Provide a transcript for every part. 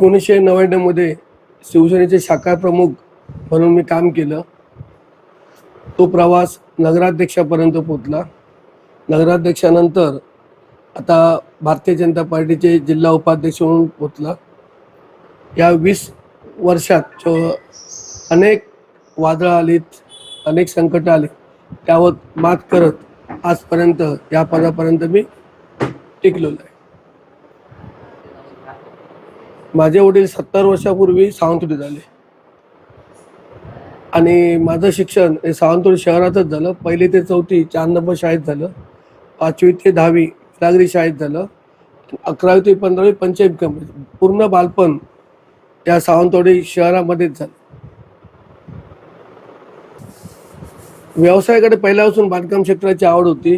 एकोणीसशे नव्याण्णवमध्ये शिवसेनेचे शाखा प्रमुख म्हणून मी काम केलं. तो प्रवास नगराध्यक्षापर्यंत पोचला नगराध्यक्षानंतर आता भारतीय जनता पार्टीचे जिल्हा उपाध्यक्ष म्हणून पोचला या वीस वर्षात अनेक वादळं आलीत अनेक संकट आले त्यावर मात करत आजपर्यंत या पदापर्यंत मी टिकलेलो आहे माझे वडील सत्तर वर्षापूर्वी सावंतवाडीत झाले. आणि माझं शिक्षण हे सावंतवाडी शहरातच झालं. पहिली ते चौथी चार नंबर शाळेत झालं. पाचवी ते दहावी नागरी शाळेत झालं. अकरावी ते पंधरावी पंचायत कंपनी पूर्ण बालपण या सावंतवाडी शहरामध्येच झालं. व्यवसायाकडे पहिल्यापासून बांधकाम क्षेत्राची आवड होती.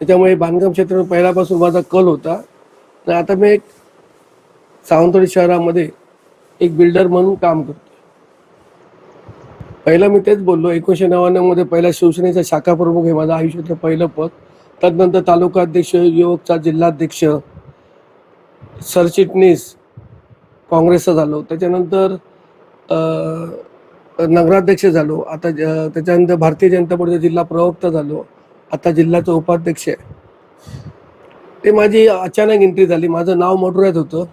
त्याच्यामुळे बांधकाम क्षेत्र पहिल्यापासून माझा कल होता. आणि आता मी एक सावंतवाडी शहरामध्ये एक बिल्डर म्हणून काम करतो पहिलं मी तेच बोललो एकोणीशे नव्याण्णवमध्ये पहिला शिवसेनेचा शाखा प्रमुख हे माझं आयुष्यातलं पहिलं पद. त्यानंतर तालुका अध्यक्ष युवकचा जिल्हाध्यक्ष सरचिटणीस काँग्रेसचा झालो. त्याच्यानंतर नगराध्यक्ष झालो. आता त्याच्यानंतर भारतीय जनता पक्षाचा जिल्हा प्रवक्ता झालो. आता जिल्ह्याचा उपाध्यक्ष आहे. ते माझी अचानक एंट्री झाली. माझं नाव मडुऱ्यात होतं.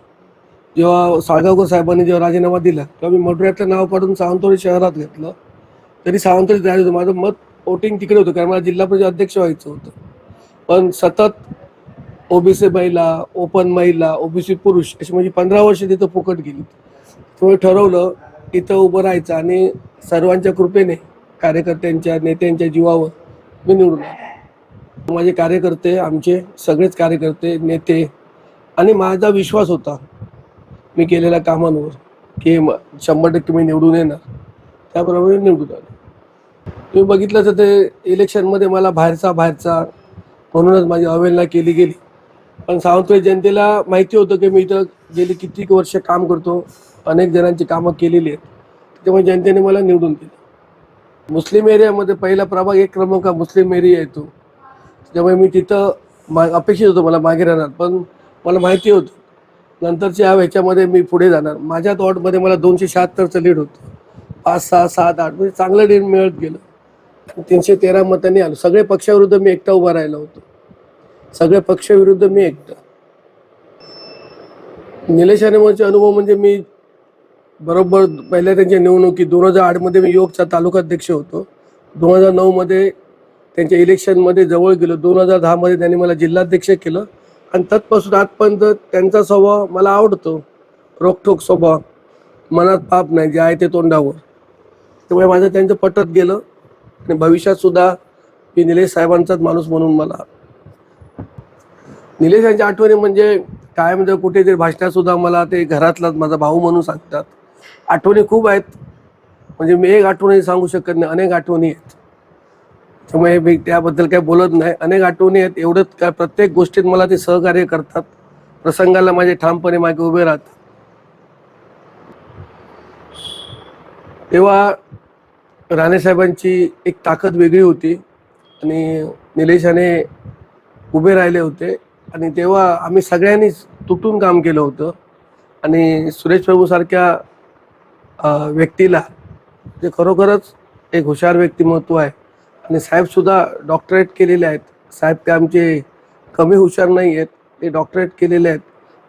जेव्हा साळगावकर साहेबांनी जेव्हा राजीनामा दिला तेव्हा मी मडुऱ्यातलं नाव पाडून सावंतवाडी शहरात घेतलं. तरी सावंतवाडी जायचं होतं. माझं मत वोटिंग तिकडे होतं कारण मला जिल्हा परिषद अध्यक्ष व्हायचं होतं. पण सतत ओबीसी महिला ओपन महिला ओबीसी पुरुष अशी म्हणजे पंधरा वर्ष तिथं फुकट गेली. त्यामुळे ठरवलं इथं उभं राहायचं आणि सर्वांच्या कृपेने कार्यकर्त्यांच्या नेत्यांच्या जीवावर मी निवडून आलो. माझे कार्यकर्ते आमचे सगळेच कार्यकर्ते नेते आणि माझा विश्वास होता मी केलेल्या कामांवर की शंभर टक्के मी निवडून येणार. त्याप्रमाणे निवडून आले. तुम्ही बघितलं तर ते इलेक्शनमध्ये मला बाहेरचा बाहेरचा म्हणूनच माझी अवहेलना केली गेली. पण सावंतवाडी जनतेला माहिती होतं की मी इथं गेली कित्येक वर्ष काम करतो अनेक जणांची कामं केलेली आहेत. त्याच्यामुळे जनतेने मला निवडून दिलं. मुस्लिम एरियामध्ये पहिला प्रभाग एक क्रमांक हा मुस्लिम एरिया येतो. त्यामुळे मी तिथं मा अपेक्षित होतं मला मागे राहणार. पण मला माहिती होतं नंतरच्या ह्याच्यामध्ये मी पुढे जाणार. माझ्या दॉटमध्ये मला दोनशे शहात्तरचं लीड होतं. पाच सहा सात आठ म्हणजे चांगलं लीड मिळत गेलं. तीनशे तेरा मतांनी आलो. सगळे पक्षाविरुद्ध मी एकटा उभा राहिला होतो. सगळे पक्षाविरुद्ध मी एकटा. निलेश अनुभवचे अनुभव म्हणजे मी बरोबर पहिल्या त्यांच्या निवडणुकीत दोन हजार आठमध्ये मी योगचा तालुकाध्यक्ष होतो. दोन हजार नऊमध्ये त्यांच्या इलेक्शनमध्ये जवळ गेलो. दोन हजार दहामध्ये त्यांनी मला जिल्हाध्यक्ष केलं. आणि तत्पासून आजपर्यंत त्यांचा स्वभाव मला आवडतो. रोखोक स्वभाव. मनात पाप नाही जे आहे ते तोंडावर. त्यामुळे माझं त्यांचं पटत गेलं. आणि भविष्यात सुद्धा मी निलेश साहेबांचाच माणूस म्हणून मला निलेश यांच्या आठवणी म्हणजे काय? म्हणजे कुठेतरी भाषणात सुद्धा मला ते घरातलाच माझा भाऊ म्हणून सांगतात. आठवणी खूप आहेत. म्हणजे मी एक आठवणी सांगू शकत नाही अनेक आठवणी आहेत. त्यामुळे मी त्याबद्दल काही बोलत नाही. अनेक आठवणी आहेत. एवढंच काय प्रत्येक गोष्टीत मला ते सहकार्य करतात. प्रसंगाला माझे ठामपणे मागे उभे राहतात. तेव्हा राणेसाहेबांची एक ताकद वेगळी होती आणि निलेशाने उभे राहिले होते. आणि तेव्हा आम्ही सगळ्यांनीच तुटून काम केलं होतं. आणि सुरेश प्रभूसारख्या व्यक्तीला जे खरोखरच एक हुशार व्यक्तिमत्व आहे. आणि साहेबसुद्धा डॉक्टरेट केलेले आहेत. साहेब काय आमचे कमी हुशार नाही आहेत ते डॉक्टरेट केलेले आहेत.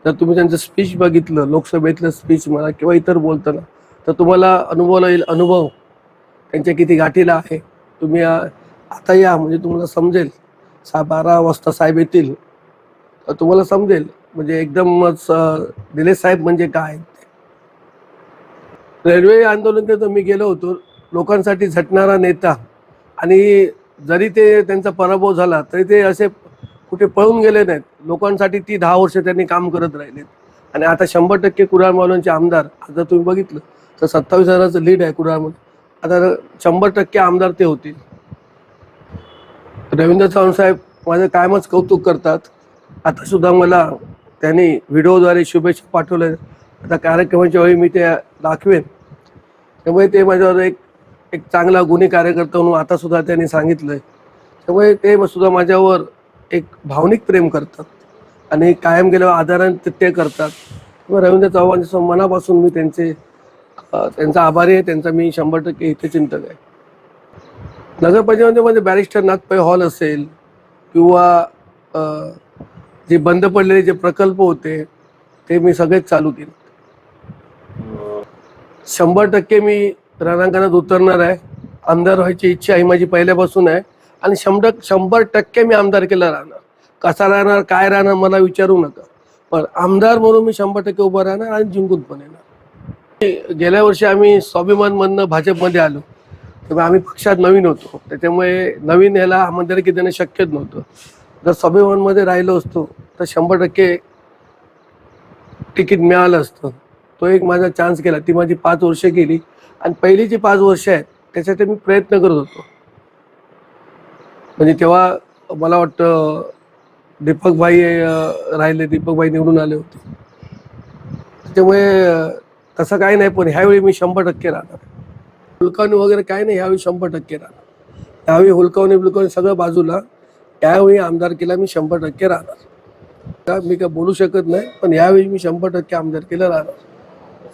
जर तुम्ही त्यांचं स्पीच बघितलं लोकसभेतलं स्पीच म्हणा किंवा इतर बोलताना तर तुम्हाला अनुभवला येईल अनुभव त्यांच्या किती गाठीला आहे. तुम्ही आता या म्हणजे तुम्हाला समजेल. सा बारा वाजता साहेब येतील. तर तुम्हाला समजेल म्हणजे एकदमच दिले साहेब म्हणजे काय? रेल्वे आंदोलन तर मी गेलो होतो. लोकांसाठी झटणारा नेता. आणि जरी ते त्यांचा पराभव झाला तरी ते असे कुठे पळून गेले नाहीत. लोकांसाठी ती दहा वर्ष त्यांनी काम करत राहिलेत. आणि आता शंभर टक्के कुडाळ आमदार आता तुम्ही बघितलं तर सत्तावीस हजाराचं लीड आहे कुडाळमध्ये आता शंभर टक्के आमदार ते होतील. रवींद्र चव्हाण साहेब माझं कायमच कौतुक करतात. आता सुद्धा मला त्यांनी व्हिडिओद्वारे शुभेच्छा पाठवल्या. आता कार्यक्रमाच्या वेळी मी ते दाखवेन. त्यामुळे ते माझ्यावर एक एक चांगला गुन्हे कार्यकर्ता म्हणून आता सुद्धा त्यांनी सांगितलंय. त्यामुळे ते सुद्धा माझ्यावर एक भावनिक प्रेम करतात आणि कायम गेल्यावर आधाराने ते- ते करतात. किंवा रवींद्र चव्हाणच्या मनापासून मी त्यांचे त्यांचा आभारी आहे. त्यांचा मी शंभर टक्के हितचिंतक आहे. नगरपंचायतीमध्ये बॅरिस्टर नागपै हॉल असेल किंवा जे बंद पडलेले जे प्रकल्प होते ते मी सगळेच चालू केले. शंभर टक्के मी रणांगणात उतरणार आहे. आमदार व्हायची इच्छा ही माझी पहिल्यापासून आहे. आणि शंभर शंभर टक्के मी आमदार केला राहणार. कसा राहणार काय राहणार मला विचारू नका. पण आमदार म्हणून मी शंभर टक्के उभं राहणार आणि जिंकून पण येणार. गेल्या वर्षी आम्ही स्वाभिमानमधनं भाजपमध्ये आलो. तेव्हा आम्ही पक्षात नवीन होतो. त्याच्यामुळे नवीन याला आमदारकी देणं शक्यच नव्हतं. जर स्वाभिमानमध्ये राहिलो असतो तर शंभर टक्के तिकीट मिळालं असतं. तो एक माझा चान्स केला ती माझी पाच वर्ष गेली. आणि पहिली जी पाच वर्ष आहेत त्याच्यात मी प्रयत्न करत होतो. म्हणजे तेव्हा मला वाटतं दीपकभाई राहिले दीपकभाई निवडून आले होते. त्याच्यामुळे तसं काही नाही पण ह्यावेळी मी शंभर टक्के राहणार. हुलकावणी वगैरे काही नाही ह्यावेळी शंभर टक्के राहणार. त्यावेळी हुलकावणी बिलकावणी सगळं बाजूला यावेळी आमदारकीला मी शंभर टक्के राहणार. मी काय बोलू शकत नाही पण यावेळी मी शंभर टक्के आमदारकीला राहणार.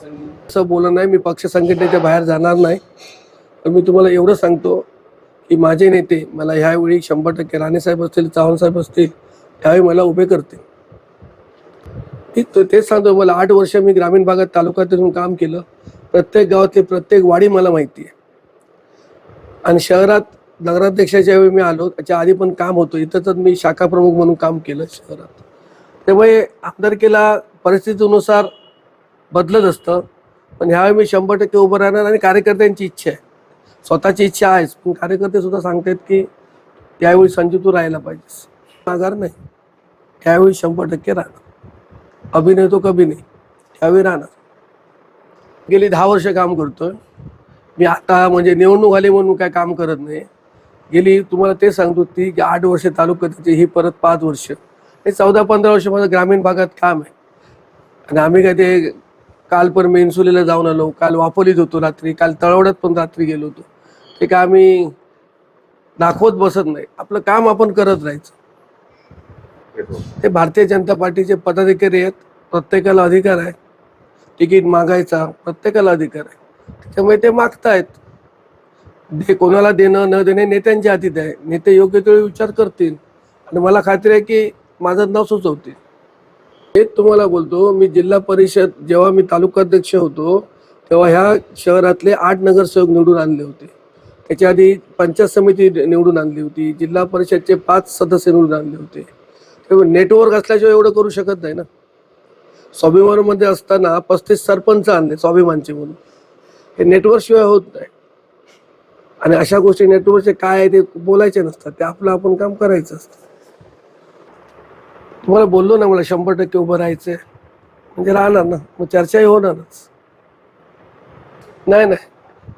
असं बोलणं नाही मी पक्ष संघटनेच्या बाहेर जाणार नाही. पण मी तुम्हाला एवढं सांगतो की माझे नेते मला ह्यावेळी शंभर टक्के राणेसाहेब असतील चव्हाणसाहेब असतील त्यावेळी मला उभे करतील. ठीक तेच सांगतो मला आठ वर्ष मी ग्रामीण भागात तालुक्यातून काम केलं. प्रत्येक गावातली प्रत्येक वाडी मला माहिती आहे. आणि शहरात नगराध्यक्षाच्या वेळी मी आलो त्याच्या आधी पण काम होतं. इथं तर मी शाखा प्रमुख म्हणून काम केलं शहरात. त्यामुळे आमदारकीला परिस्थितीनुसार बदलत असतं. पण ह्यावेळी मी शंभर टक्के उभं राहणार आणि कार्यकर्त्यांची इच्छा आहे. स्वतःची इच्छा आहेच पण कार्यकर्ते सुद्धा सांगतात की त्यावेळी संजू तू राहायला पाहिजेस. माघार नाही. त्यावेळी शंभर टक्के राहणार. अभिनय तो कभी नाही. त्यावेळी राहणार. गेली दहा वर्ष काम करतोय. मी आता म्हणजे निवडणूक आली म्हणून काय काम करत नाही. गेली तुम्हाला ते सांगतो ती की आठ वर्ष तालुक्याची ही परत पाच वर्ष. हे चौदा पंधरा वर्ष माझं ग्रामीण भागात काम आहे. आणि आम्ही काय ते काल पण मी जाऊन आलो काल वापोलीत होतो रात्री काल तळवड्यात पण रात्री गेलो होतो. ते काय आम्ही दाखवत बसत नाही. आपलं काम आपण करत राहायचं. ते भारतीय जनता पार्टीचे पदाधिकारी आहेत प्रत्येकाला अधिकार आहे. तिकीट मागायचा प्रत्येकाला अधिकार आहे. त्याच्यामुळे ते मागतायत. दे कोणाला देणं न देणे नेत्यांच्या हातीत आहे. नेते योग्य ते विचार करतील. आणि मला खात्री आहे की माझं नाव सुचवतील. एक तुम्हाला बोलतो मी जिल्हा परिषद जेव्हा मी तालुकाध्यक्ष होतो तेव्हा ह्या शहरातले आठ नगरसेवक निवडून आणले होते. त्याच्या आधी पंचायत समिती निवडून आणली होती जिल्हा परिषदचे पाच सदस्य निवडून आणले होते. तेव्हा नेटवर्क असल्याशिवाय एवढं करू शकत नाही ना. स्वाभिमानमध्ये असताना पस्तीस सरपंच आणले स्वाभिमानचे म्हणून. हे नेटवर्कशिवाय होत नाही. आणि अशा गोष्टी नेटवर्कचे काय आहे ते बोलायचे नसतात ते आपलं आपण काम करायचं असतं. तुम्हाला बोललो ना मला शंभर टक्के उभं राहायचंय. म्हणजे राहणार ना मग चर्चाही होणारच. नाही नाही.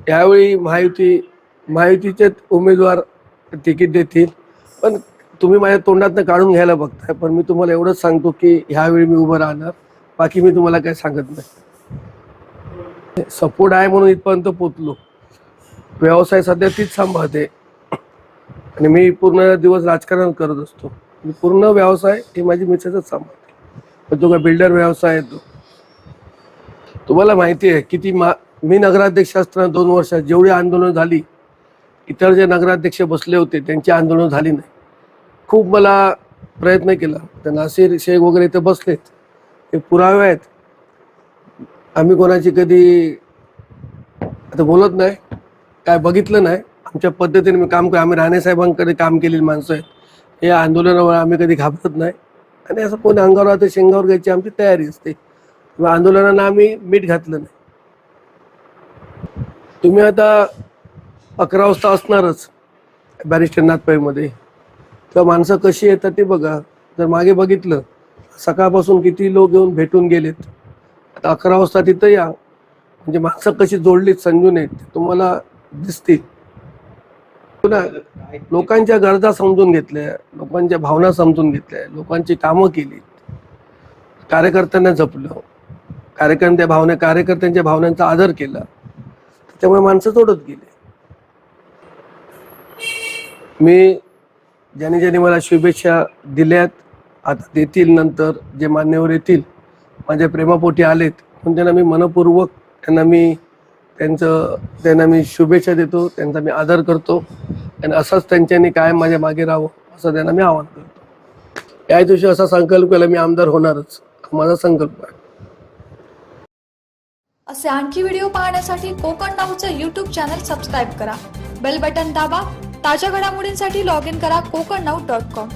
यावेळी महायुती महायुतीचे उमेदवार तिकीट देतील. पण तुम्ही माझ्या तोंडातनं काढून घ्यायला बघताय. पण मी तुम्हाला एवढंच सांगतो की ह्यावेळी मी उभं राहणार. बाकी मी तुम्हाला काय सांगत नाही. सपोर्ट आहे म्हणून इथपर्यंत पोचलो व्यवसाय सध्या तीच सांभाळते. आणि मी पूर्ण दिवस राजकारण करत असतो. मी पूर्ण व्यवसाय ही माझी मिसेसच सांभाळते. पण तो काय बिल्डर व्यवसाय आहे तो. तुम्हाला माहिती आहे किती मा मी नगराध्यक्ष असताना दोन वर्षात जेवढी आंदोलनं झाली इतर जे नगराध्यक्ष बसले होते त्यांची आंदोलनं झाली नाही. खूप मला प्रयत्न केला. तर नासिर शेख वगैरे इथे बसलेत हे पुरावे आहेत. आम्ही कोणाची कधी आता बोलत नाही काय बघितलं नाही. आमच्या पद्धतीने मी काम करू. आम्ही राणेसाहेबांकडे काम केलेली माणसं आहेत. हे आंदोलनावर आम्ही कधी घाबरत नाही. आणि असं कोणी अंगावर आता शेंगावर घ्यायची आमची तयारी असते. किंवा आंदोलनाला आम्ही मीठ घातलं नाही. तुम्ही आता अकरा वाजता असणारच बॅरिस्टर नाथपाईमध्ये तर माणसं कशी येतात ते बघा. जर मागे बघितलं सकाळपासून किती लोक येऊन भेटून गेलेत. आता अकरा वाजता तिथं या. म्हणजे माणसं कशी जोडलीत समजून आहेत ते तुम्हाला दिसतील. लोकांच्या गरजा समजून घेतल्या लोकांच्या भावना समजून घेतल्या लोकांची कामं केली. कार्यकर्त्यांना जपलं. कार्यकर्त्या भावना कार्यकर्त्यांच्या भावनांचा आदर केला. त्यामुळे माणसं तोडत गेले. मी ज्यांनी ज्यांनी मला शुभेच्छा दिल्यात आता देतील नंतर जे मान्यवर येतील माझ्या प्रेमापोटी आलेत पण त्यांना मी मनपूर्वक त्यांना मी त्यांचं त्यांना मी शुभेच्छा देतो त्यांचा मी आदर करतो. आणि असंच त्यांच्यानी कायम माझ्या मागे राहावं असं त्यांना मी आवाहन करतो. या दिवशी असा संकल्प केला मी आमदार होणारच. माझा संकल्प आहे. असे आणखी व्हिडिओ पाहण्यासाठी कोकण नाऊचं यूट्यूब चॅनल सबस्क्राईब करा. बेल बटन दाबा. ताज्या घडामोडींसाठी लॉग इन करा कोकण नाऊ डॉट कॉम